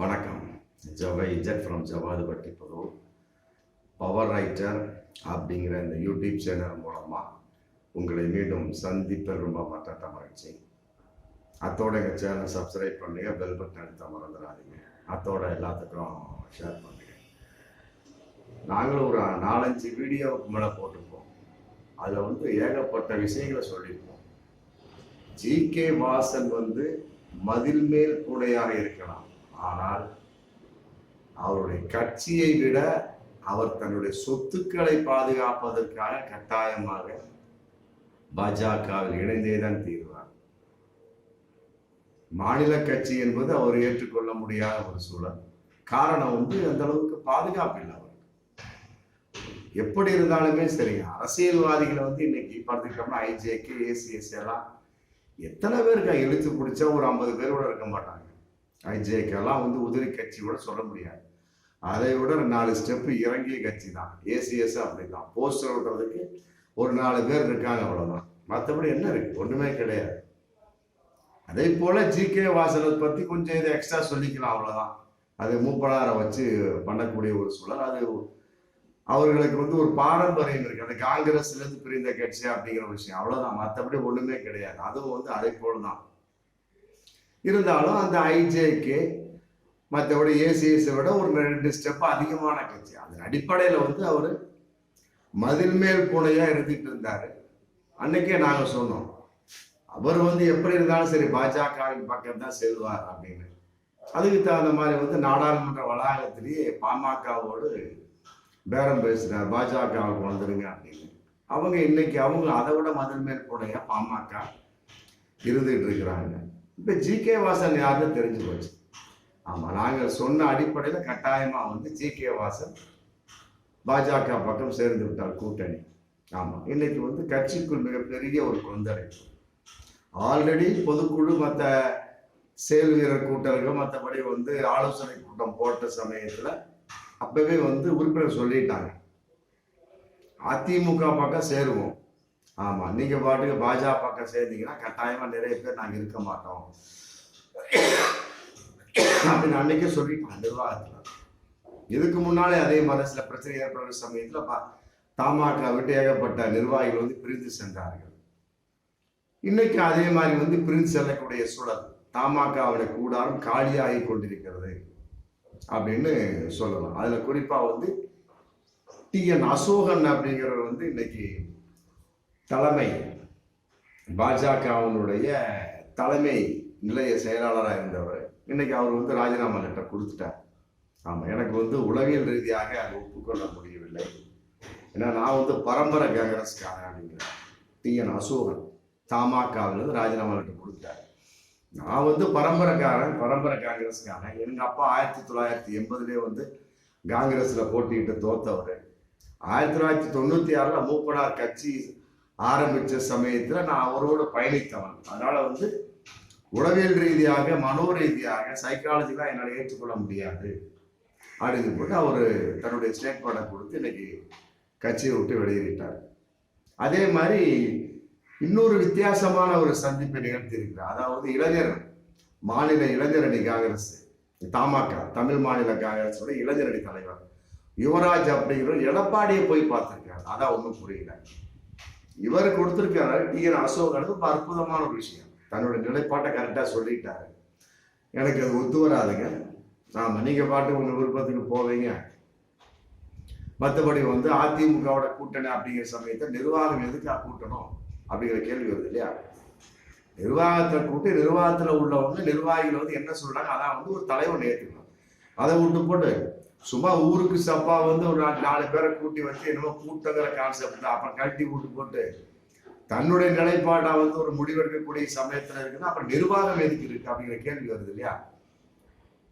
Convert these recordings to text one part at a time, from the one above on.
வணக்கம். ஜவை Z from Javadupatti புது power writer அப்படிங்கிற இந்த யூடியூப் சேனல் மூலமாக உங்களை மீண்டும் சந்திப்பதில் ரொம்ப மற்ற மகிழ்ச்சி. அத்தோட எங்கள் சேனலை சப்ஸ்கிரைப் பண்ணுங்க. பெல் பட்டன் அழுத்த மறந்துடாதீங்க. அத்தோட எல்லாத்துக்கும் ஷேர் பண்ணுங்க. நாங்களும் ஒரு நாலஞ்சு வீடியோவுக்கு மேலே போட்டிருப்போம். அதில் வந்து ஏகப்பட்ட விஷயங்களை சொல்லியிருப்போம். ஜிகே வாசன் வந்து மதில் மேல் கூடையாக இருக்கலாம். ஆனால் அவருடைய கட்சியை விட அவர் தன்னுடைய சொத்துக்களை பாதுகாப்பதற்காக கட்டாயமாக பாஜகவில் இணைந்தே தான் தீர்வார். மாநில கட்சி என்பது அவர் ஏற்றுக்கொள்ள முடியாத ஒரு சூழல். காரணம் வந்து அந்த அளவுக்கு பாதுகாப்பு இல்லை அவருக்கு. எப்படி இருந்தாலுமே சரி அரசியல்வாதிகளை வந்து இன்னைக்கு பார்த்துக்கிட்டோம்னா ஐஜேகே ஏசிஎஸ் எல்லாம் எத்தனை பேருக்கு இழுத்து பிடிச்சா ஒரு ஐம்பது பேர் கூட இருக்க மாட்டாங்க. ஐஜேக்கெல்லாம் வந்து உதிரி கட்சி கூட சொல்ல முடியாது. அதை விட நாலு ஸ்டெப்பு இறங்கிய கட்சி தான். ஏசிஎஸ் அப்படிதான் போஸ்டர் விடுறதுக்கு ஒரு நாலு பேர் இருக்காங்க அவ்வளவுதான். மற்றபடி என்ன இருக்கு? ஒண்ணுமே கிடையாது. அதே போல ஜிகே வாசலை பத்தி கொஞ்சம் இதை எக்ஸ்ட்ரா சொல்லிக்கலாம் அவ்வளவுதான். அது மூப்பனாரை வச்சு பண்ணக்கூடிய ஒரு சூழல். அது அவர்களுக்கு வந்து ஒரு பாரம்பரியம் இருக்கு. அந்த காங்கிரஸ்ல இருந்து பிரிந்த கட்சி அப்படிங்கிற விஷயம். அவ்வளவுதான். மற்றபடி ஒண்ணுமே கிடையாது. அதுவும் வந்து அதே போலதான். இருந்தாலும் அந்த ஐஜேக்கு மற்றபடி ஏசிஎஸை விட ஒரு ரெண்டு ஸ்டெப் அதிகமான கட்சி. அதன் அடிப்படையில் வந்து அவர் மதில் மேல் பூனையா இருந்துட்டு இருந்தார். அன்னைக்கே நாங்கள் சொன்னோம். அவர் வந்து எப்படி இருந்தாலும் சரி பாஜகவின் பக்கம் தான் செல்வார் அப்படின்னு. அதுக்கு தகுந்த மாதிரி வந்து நாடாளுமன்ற வளாகத்திலேயே பாமகவோடு பேரம் பேசுறார் பாஜகவுக்கு வந்துருங்க அப்படின்னு. அவங்க இன்னைக்கு அவங்க அதை விட மதில் மேல் பூனையா பாமக இருந்துகிட்டு இருக்கிறாங்க. இப்போ ஜிகே வாசன் யாருன்னு தெரிஞ்சு போச்சு. ஆமாம் நாங்கள் சொன்ன அடிப்படையில் கட்டாயமாக வந்து ஜிகே வாசன் பாஜக பக்கம் சேர்ந்து விட்டார் கூட்டணி. ஆமாம் இன்னைக்கு வந்து கட்சிக்குள் மிகப்பெரிய ஒரு கொந்தளிப்பு ஆல்ரெடி பொதுக்குழு மற்ற செயல் வீரர் கூட்டங்கள் மற்றபடி வந்து ஆலோசனை கூட்டம் போட்ட சமயத்தில் அப்பவே வந்து உறுப்பினர் சொல்லிட்டாங்க. அதிமுக பக்கம் சேருவோம். ஆமா நீங்க பாட்டுக்கு பாஜக பக்கம் சேர்ந்தீங்கன்னா கட்டாயமா நிறைய பேர் நாங்க இருக்க மாட்டோம். அப்படின்னு அன்னைக்கே சொல்லிட்டாங்க நிர்வாகத்துல. இதுக்கு முன்னாலே அதே மாதிரி சில பிரச்சனை ஏற்படுற சமயத்துல பா- தமாக விட்டு ஏகப்பட்ட நிர்வாகிகள் வந்து பிரிந்து சென்றார்கள். இன்னைக்கு அதே மாதிரி வந்து பிரிந்து செல்லக்கூடிய சூழல். தமாகவுடைய கூடாரம் காலியாகி கொண்டிருக்கிறது அப்படின்னு சொல்லலாம். அதுல குறிப்பா வந்து டி என் அசோகன் அப்படிங்கிறவர் வந்து இன்னைக்கு தலைமை. பாஜகவினுடைய தலைமை நிலைய செயலாளராக இருந்தவர். இன்னைக்கு அவர் வந்து ராஜினாமா லெட்டர் கொடுத்துட்டார். ஆமாம் எனக்கு வந்து உளவியல் ரீதியாக அதை ஒப்புக்கொள்ள முடியவில்லை. ஏன்னா நான் வந்து பரம்பரை காங்கிரஸ்காரன் அப்படிங்கிறேன். டி. என். அசோகன் தமாகாவிலிருந்து ராஜினாமா லெட்டர் கொடுத்தார் நான் வந்து பரம்பரைக்காரன் பரம்பரை காங்கிரஸ்காரன். எங்கள் அப்பா ஆயிரத்தி தொள்ளாயிரத்தி எண்பதுலேயே வந்து காங்கிரஸில் போட்டியிட்டு தோத்தவர். ஆயிரத்தி தொள்ளாயிரத்தி தொண்ணூற்றி ஆறில் மூப்பனார் கட்சி ஆரம்பித்த சமயத்தில் நான் அவரோட பயணித்தவன். அதனால் வந்து உளவியல் ரீதியாக மனோ ரீதியாக சைக்காலஜிலாம் என்னால் ஏற்றுக்கொள்ள முடியாது. அப்படின்னு போட்டு அவர் தன்னுடைய ஸ்டேட்மெண்ட்டை கொடுத்து இன்னைக்கு கட்சியை விட்டு வெளியேறிட்டார். அதே மாதிரி இன்னொரு வித்தியாசமான ஒரு சந்திப்பை நிகழ்த்தியிருக்கிறார். அதாவது இளைஞர் மாநில இளைஞர் அணி காங்கிரஸ் தமாக தமிழ் மாநில காங்கிரஸோட இளைஞரணி தலைவர். யுவராஜ் அப்படிங்கிற எடப்பாடியை போய் பார்த்துருக்காரு அதான் ஒன்றும் புரியல. இவர் கொடுத்திருக்காரு டிஎன் அசோகனுக்கு ஒரு அற்புதமான ஒரு விஷயம். தன்னோட நிலைப்பாட்டை கரெக்டாக சொல்லிட்டாரு. எனக்கு அது ஒத்து வராதுங்க. நான் நீங்க பாட்டு உங்கள் விருப்பத்துக்கு போவீங்க. மற்றபடி வந்து அதிமுகவோட கூட்டணி அப்படிங்கிற சமயத்தை நிர்வாகம் எதுக்காக கூட்டணும் அப்படிங்கிற கேள்வி வருது இல்லையா? நிர்வாகத்தை கூட்டி நிர்வாகத்துல உள்ளவங்க நிர்வாகிகள் வந்து என்ன சொல்றாங்க? அதான் வந்து ஒரு தலைவன் ஏற்றுக்கணும் அதை விட்டு போட்டு சும்மா ஊருக்கு சப்பா வந்து ஒரு நாலு பேரை கூட்டி வச்சு என்னமோ கூட்டங்கிற கான்செப்ட் தான். அப்புறம் கழட்டி விட்டு போட்டு தன்னுடைய நிலைப்பாடா வந்து ஒரு முடிவெடுக்கக்கூடிய சமயத்துல இருக்குன்னா அப்புறம் நிர்வாகம் எதுக்கு இருக்கு அப்படிங்கிற கேள்வி வருது இல்லையா?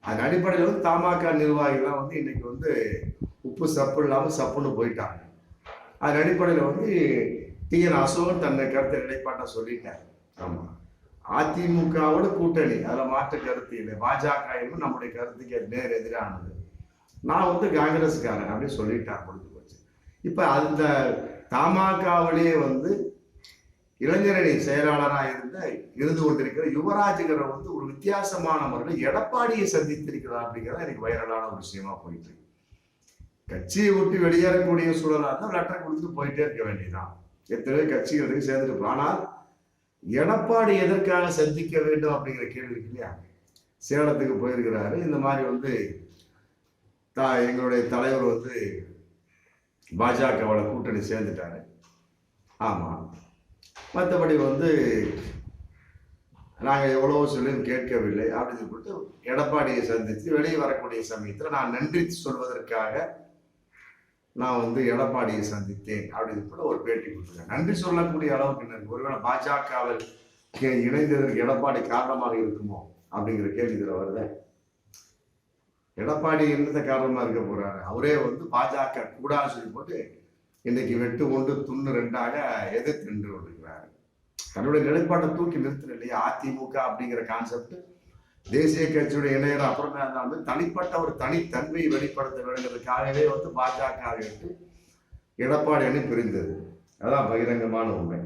அதன் அடிப்படையில் வந்து தமாக நிர்வாகிகள்லாம் வந்து இன்னைக்கு வந்து உப்பு சப்பு இல்லாமல் சப்புன்னு போயிட்டாங்க. அதன் அடிப்படையில் வந்து டி. என். அசோகன் தன்னை கருத்து நிலைப்பாட்டை சொல்லிட்டார். ஆமா. அதிமுகவோட கூட்டணி அதில் மாற்று கருத்து இல்லை. பாஜக நம்முடைய கருத்துக்கு நேர் எதிரானது. நான் வந்து காங்கிரஸ்காரன் அப்படின்னு சொல்லிட்டான் முடிஞ்சு போச்சு. இப்போ அந்த தமாகாவிலேயே வந்து இளைஞரணி செயலாளராக இருந்த இருந்து கொண்டிருக்கிற யுவராஜுகிற வந்து ஒரு வித்தியாசமான முறையில் எடப்பாடியை சந்தித்திருக்கிறார் அப்படிங்கிறது எனக்கு வைரலான ஒரு விஷயமா போயிட்டு இருக்கு. கட்சியை விட்டு வெளியேறக்கூடிய சூழலாக இருந்தால் லெட்டர் கொடுத்துட்டு போயிட்டே இருக்க வேண்டியதுதான். எத்தனை கட்சிகளுக்கு சேர்ந்துட்டு ஆனால் எடப்பாடி எதற்காக சந்திக்க வேண்டும் அப்படிங்கிற கேள்வி இருக்கு இல்லையா? சேலத்துக்கு போயிருக்கிறாரு. இந்த மாதிரி வந்து தா எங்களுடைய தலைவர் வந்து பாஜகவோட கூட்டணி சேர்ந்துட்டாரு. ஆமாம் மற்றபடி வந்து நாங்கள் எவ்வளவோ சொல்லியும் கேட்கவில்லை. அப்படின்னு சொல்லிட்டு எடப்பாடியை சந்தித்து வெளியே வரக்கூடிய சமயத்தில் நான் நன்றி சொல்வதற்காக நான் வந்து எடப்பாடியை சந்தித்தேன். அப்படின்னு கூட ஒரு பேட்டி கொடுத்துருக்கேன் நன்றி சொல்லக்கூடிய அளவுக்கு என்ன ஒருவேளை பாஜகவில் இணைந்ததற்கு எடப்பாடி காரணமாக இருக்குமோ அப்படிங்கிற கேள்வி இதில் வருது. எடப்பாடி என்னத்த காரணமா இருக்க போறாரு? அவரே வந்து பாஜக கூடாது சொல்லி போட்டு இன்னைக்கு வெட்டு ஒன்று துண்ணு ரெண்டாக எதிர்த்து நின்று கொண்டிருக்கிறாரு. தன்னுடைய நிலைப்பாட்டை தூக்கி நிறுத்தல இல்லையா அதிமுக அப்படிங்கிற கான்செப்ட் தேசிய கட்சியுடைய இணையர் அப்புறமே இருந்தாலும் தனிப்பட்ட ஒரு தனித்தன்மையை வெளிப்படுத்த வேண்டுங்கிறதுக்காகவே வந்து பாஜக விட்டு எடப்பாடி அணி பிரிந்தது. அதான் பகிரங்கமான உண்மை.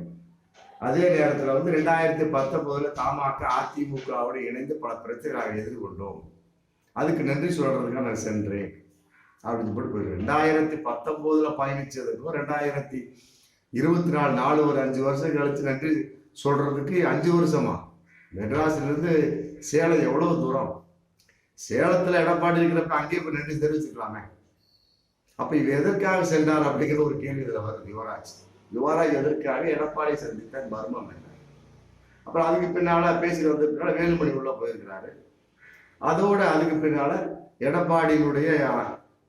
அதே நேரத்தில் வந்து ரெண்டாயிரத்தி பத்தொன்பதுல தமாக அதிமுகவோடு இணைந்து பல பிரச்சனைகளை எதிர்கொண்டோம். அதுக்கு நன்றி சொல்றதுக்காக நான் சென்றேன். அப்படின்னு சொல்லிட்டு ரெண்டாயிரத்தி பத்தொன்பதுல பயணிச்சதுக்கும் ரெண்டாயிரத்தி இருபத்தி நாலு நாலு ஒரு அஞ்சு வருஷம் கழிச்சு நன்றி சொல்றதுக்கு அஞ்சு வருஷமா? மெட்ராஸ்ல இருந்து சேலம் எவ்வளவு தூரம்? சேலத்துல எடப்பாடி இருக்கிறப்ப அங்கேயே போய் நன்றி தெரிவிச்சுக்கலாமே. அப்ப இவர் எதற்காக சென்றார் அப்படிங்கிற ஒரு கேள்வி இதுல வருது. யுவராஜ். யுவராஜ் எதற்காக எடப்பாடி சந்தித்த மர்மம் என்ன? அப்புறம் அதுக்கு பின்னால பேசி வந்ததுனால வேலுமணி உள்ள போயிருக்கிறாரு. அதோட அதுக்கு பின்னால எடப்பாடியினுடைய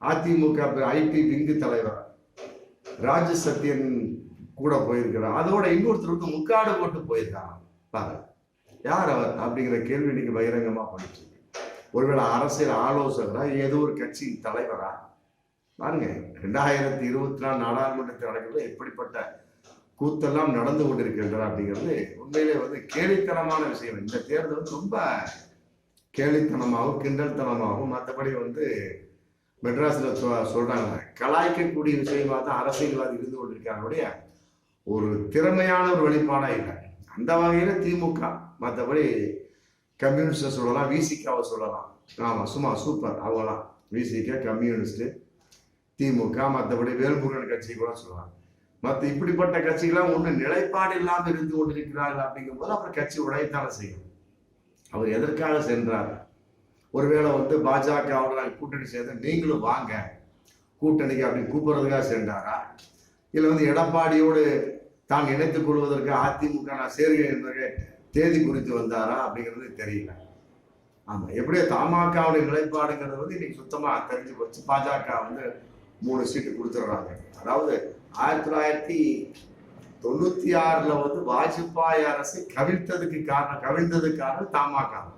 அதிமுக ஐடி விங்கு தலைவர் ராஜ சத்யன் கூட போயிருக்கிறார். அதோட இன்னொருத்தர் வந்து முக்காடு போட்டு போயிருக்காங்க. பாருங்க. யார் அவர் அப்படிங்கிற கேள்வி இன்னைக்கு பகிரங்கமா பண்ணிட்டு ஒருவேளை அரசியல் ஆலோசகரா ஏதோ ஒரு கட்சியின் தலைவரா? பாருங்க. ரெண்டாயிரத்தி இருபத்தி நாலு நாடாளுமன்றத்தில் நடக்கிறது எப்படிப்பட்ட கூத்தெல்லாம் நடந்து கொண்டிருக்கின்றன அப்படிங்கிறது உண்மையிலே வந்து கேலித்தனமான விஷயம். இந்த தேர்தல் வந்து ரொம்ப கேலித்தனமாகவும் கிண்டல்தனமாகவும் மற்றபடி வந்து மெட்ராஸில் சொ- சொல்கிறாங்க கலாய்க்கக்கூடிய விஷயமாக தான் அரசியல்வாதி இருந்து கொண்டிருக்காங்களுடைய ஒரு திறமையான ஒரு வெளிப்பாடாக இல்லை. அந்த வகையில் திமுக மற்றபடி கம்யூனிஸ்டை சொல்லலாம் விசிகாவை சொல்லலாம். ஆமாம் சும்மா சூப்பர் அவங்களாம் விசிகா கம்யூனிஸ்ட்டு திமுக மற்றபடி வேல்முருகன் கட்சி கூட சொல்லலாம். மற்ற இப்படிப்பட்ட கட்சிகள்லாம் ஒன்றும் நிலைப்பாடு இல்லாமல் இருந்து கொண்டிருக்கிறார்கள் அப்படிங்கும்போது அப்புறம் கட்சி உடையத்தான செய்யும். அவர் எதற்காக சென்றார்? ஒருவேளை வந்து பாஜக நாங்கள் கூட்டணி சேர்ந்து நீங்களும் வாங்க கூட்டணிக்கு அப்படின்னு கூப்பிடுறதுக்காக சென்றாரா? இல்லை வந்து எடப்பாடியோடு தான் இணைத்துக் கொள்வதற்கு அதிமுக நான் சேர்கிறேன் என்பதை தேதி குறித்து வந்தாரா அப்படிங்கிறது தெரியல. ஆமாம் எப்படியோ தமாகவுடைய நிலைப்பாடுங்கிறது வந்து இன்னைக்கு சுத்தமாக தெரிஞ்சு போச்சு. பாஜக வந்து மூணு சீட்டு கொடுத்துடுறாங்க. அதாவது ஆயிரத்தி தொள்ளாயிரத்தி தொண்ணூத்தி ஆறுல வந்து வாஜ்பாய் அரசை கவிழ்த்ததுக்கு காரணம் கவிழ்ந்ததுக்கு காரணம்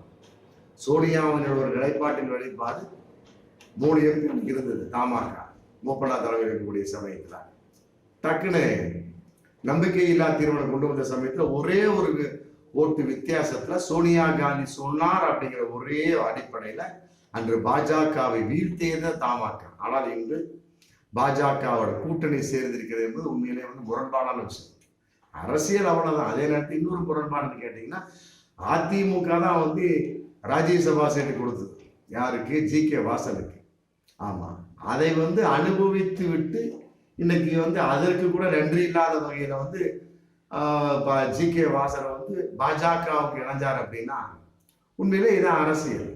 சோனியா அவங்களோட ஒரு நிலைப்பாட்டின் வெளிப்பாடு மூணு எம்பி இருந்தது தமாக மூப்பனா தலைவர் இருக்கக்கூடிய சமயத்துல. டக்குன்னு நம்பிக்கையில்லா தீர்மானம் கொண்டு வந்த சமயத்துல ஒரே ஒரு ஓட்டு வித்தியாசத்துல சோனியா காந்தி சொன்னார் அப்படிங்கிற ஒரே அடிப்படையில அன்று பாஜகவை வீழ்த்தியது தமாக ஆனால் இன்று பாஜகவோட கூட்டணி சேர்ந்திருக்கிறது என்பது உண்மையிலே வந்து முரண்பாடான விஷயம். அரசியல் அவ்வளவுதான். அதே நேரத்தில் இன்னொரு முரண்பாடுன்னு கேட்டீங்கன்னா அதிமுக தான் வந்து ராஜ்யசபா சீட்டு கொடுத்தது. யாருக்கு? ஜி கே வாசனுக்கு ஆமா. அதை வந்து அனுபவித்து விட்டு இன்னைக்கு வந்து அதற்கு கூட நன்றி இல்லாத வகையில வந்து ஜி கே வாசலை வந்து பாஜகவுக்கு இணைஞ்சார் அப்படின்னா உண்மையிலே இதான் அரசியல்.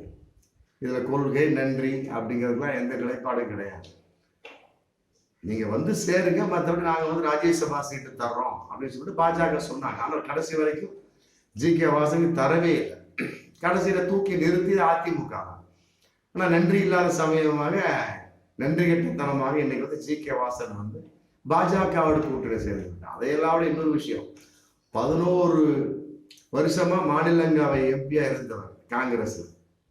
இதுல கொள்கை நன்றி அப்படிங்கிறதுலாம் எந்த நிலைப்பாடும் கிடையாது. நீங்க வந்து சேருங்க மற்றபடி நாங்க வந்து ராஜ்யசபா சீட்டு தர்றோம் அப்படின்னு சொல்லிட்டு பாஜக சொன்னாங்க. ஆனால் கடைசி வரைக்கும் ஜி கே வாசனுக்கு தரவே இல்லை. கடைசியில தூக்கி நிறுத்தி அதிமுக. ஆனா நன்றி இல்லாத சமயமாக நன்றி கெட்டத்தனமாக இன்னைக்கு வந்து ஜி கே வாசன் வந்து பாஜகவோட கூட்டணி சேர்ந்து அதையெல்லாம் விட இன்னொரு விஷயம். பதினோரு வருஷமா மாநிலங்களவை எம்பியா இருந்தவர் காங்கிரஸ்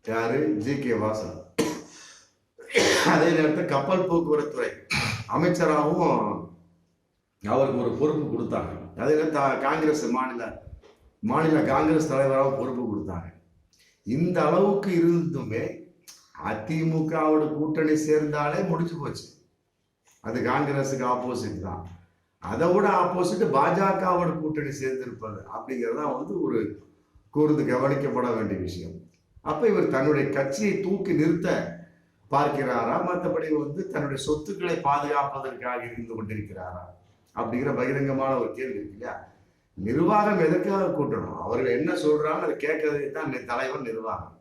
யாரு? G K Vasan. அதே நேரத்தில் கப்பல் போக்குவரத்துறை. அமைச்சராகவும் அவருக்கு ஒரு பொறுப்பு கொடுத்தாங்க. அதே நேரத்தில் காங்கிரஸ் மாநில மாநில காங்கிரஸ் தலைவராகவும் பொறுப்பு கொடுத்தாங்க. இந்த அளவுக்கு இருந்துமே அதிமுகவோட கூட்டணி சேர்ந்தாலே முடிஞ்சு போச்சு. அது காங்கிரஸுக்கு ஆப்போசிட் தான். அதை விட ஆப்போசிட் பாஜகவோட கூட்டணி சேர்ந்திருப்பது அப்படிங்கிறது தான் வந்து ஒரு கூர்ந்து கவனிக்கப்பட வேண்டிய விஷயம். அப்ப இவர் தன்னுடைய கட்சியை தூக்கி நிறுத்த பார்க்கிறாரா? மற்றபடி வந்து தன்னுடைய சொத்துக்களை பாதுகாப்பதற்காக இருந்து கொண்டிருக்கிறாரா? அப்படிங்கிற பகிரங்கமான ஒரு கேள்வி இருக்கு இல்லையா? நிர்வாகம் எதற்காக கூட்டணும்? அவர்கள் என்ன சொல்றாங்க அதை கேட்கறதுக்கு தான் இந்த தலைவர் நிர்வாகம்.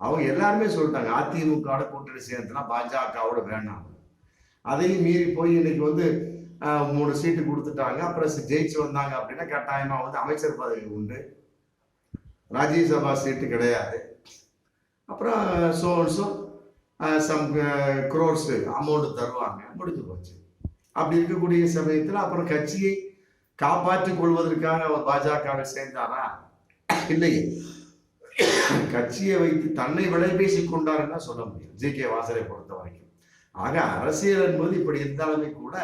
அவங்க எல்லாருமே சொல்லிட்டாங்க அதிமுகவோட கூட்டணி சேர்ந்துனா பாஜகவோட வேணாம். அதையும் மீறி போய் இன்னைக்கு வந்து மூணு சீட்டு கொடுத்துட்டாங்க. அப்புறம் ஜெயிச்சு வந்தாங்க அப்படின்னா கட்டாயமா வந்து அமைச்சர் பதவி உண்டு. ராஜ்யசபா சீட்டு கிடையாது. அப்புறம் so so some crores amount தருவாங்க. முடிஞ்சு போச்சு. அப்படி இருக்கக்கூடிய சமயத்தில் அப்புறம் கட்சியை காப்பாற்றிக் கொள்வதற்காக அவர் பாஜகவை சேர்ந்தாரா? இல்லையே. கட்சியை வைத்து தன்னை விலை பேசிக் கொண்டாருன்னு தான் சொல்ல முடியும் ஜி. கே. வாசரை பொறுத்த வரைக்கும். ஆக அரசியல் என்பது இப்படி இருந்தாலுமே கூட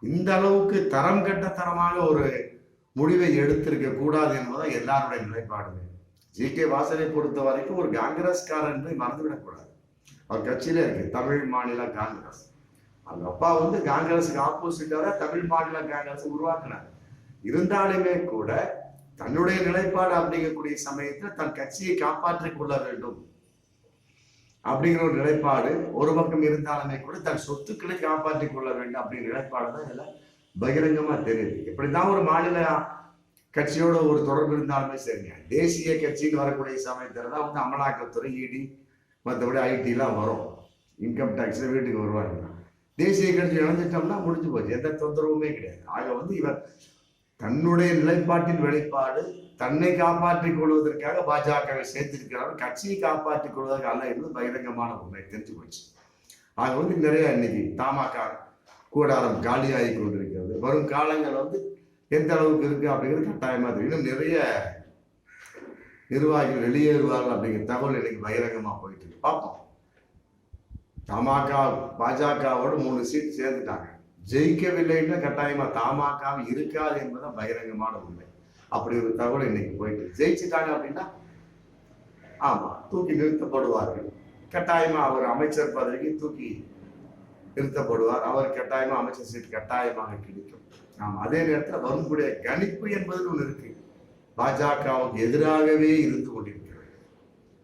இந்த அளவுக்கு தரம் கட்ட தரமாக ஒரு முடிவை எடுத்திருக்க கூடாது என்பதான் எல்லாருடைய நிலைப்பாடுமே ஜி. கே. வாசனை பொறுத்த வரைக்கும் ஒரு காங்கிரஸ்காரன் மறந்துவிடக்கூடாது அவர் கட்சியில இருக்கு. தமிழ் மாநில காங்கிரஸ். அவங்க அப்பா வந்து காங்கிரஸுக்கு ஆப்போசிட்டாக தமிழ் மாநில காங்கிரஸ் உருவாக்குனார். இருந்தாலுமே கூட தன்னுடைய நிலைப்பாடு அப்படிங்கக்கூடிய சமயத்தில் தன் கட்சியை காப்பாற்றிக் கொள்ள வேண்டும் அப்படிங்கிற ஒரு நிலைப்பாடு ஒரு பக்கம் இருந்தாலுமே கூட தன் சொத்துக்களை காப்பாற்றிக் கொள்ள வேண்டும் அப்படிங்கிற நிலைப்பாடு தான் இதுல பகிரங்கமா தெரியுது. இப்படிதான் ஒரு மாநில கட்சியோட ஒரு தொடர்பு இருந்தாலுமே சரிங்க தேசிய கட்சின்னு வரக்கூடிய சமயத்துல தான் வந்து அமலாக்கத்துறை இடி மற்றபடி ஐடிலாம் வரும். இன்கம் டேக்ஸ் வீட்டுக்கு வருவாங்க தேசிய கட்சி இணைஞ்சிட்டோம்னா முடிஞ்சு போச்சு. எந்த தொந்தரவுமே கிடையாது. ஆக வந்து இவர் தன்னுடைய நிலைப்பாட்டின் வெளிப்பாடு தன்னை காப்பாற்றிக் கொள்வதற்காக பாஜகவை சேர்த்திருக்கிறார். கட்சியை காப்பாற்றிக் கொள்வதற்கு அல்ல என்பது பகிரங்கமான உண்மை. தெரிஞ்சு போச்சு. ஆக வந்து நிறைய இன்னைக்கு தமாக கூடாரம் காலியாகி கொண்டிருக்கிறது. வரும் காலங்கள் வந்து எந்த அளவுக்கு இருக்கு அப்படிங்கிறது கட்டாயமா தெரியும். நிறைய நிர்வாகிகள் வெளியேறுவார்கள் அப்படிங்கிற தகவல் இன்னைக்கு பகிரங்கமாக போயிட்டு இருக்கு. பார்ப்போம். தமாக பாஜகவோட மூணு சீட் சேர்ந்துட்டாங்க. ஜெயிக்கவில்லைன்னா கட்டாயமா தமாக இருக்காது என்பதுதான் பகிரங்கமான உண்மை. அப்படி ஒரு தகவல் இன்னைக்கு போயிட்டு ஜெயிச்சுட்டாங்க அப்படின்னா ஆமா தூக்கி நிறுத்தப்படுவார்கள். கட்டாயமா அவர் அமைச்சர் பதவிக்கு தூக்கி நிறுத்தப்படுவார். அவர் கட்டாயமா அமைச்சர் சீட் கட்டாயமாக கிடைக்கும். ஆமாம் அதே நேரத்தில் வரக்கூடிய கணிப்பு என்பது ஒன்று இருக்கு. பாஜகவுக்கு எதிராகவே இருந்து கொண்டிருக்கிறது.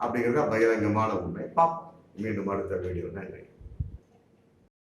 அப்படிங்கிறது பகிரங்கமான உண்மை. பாப் மீண்டும் அடுத்த வீடியோ நன்றி.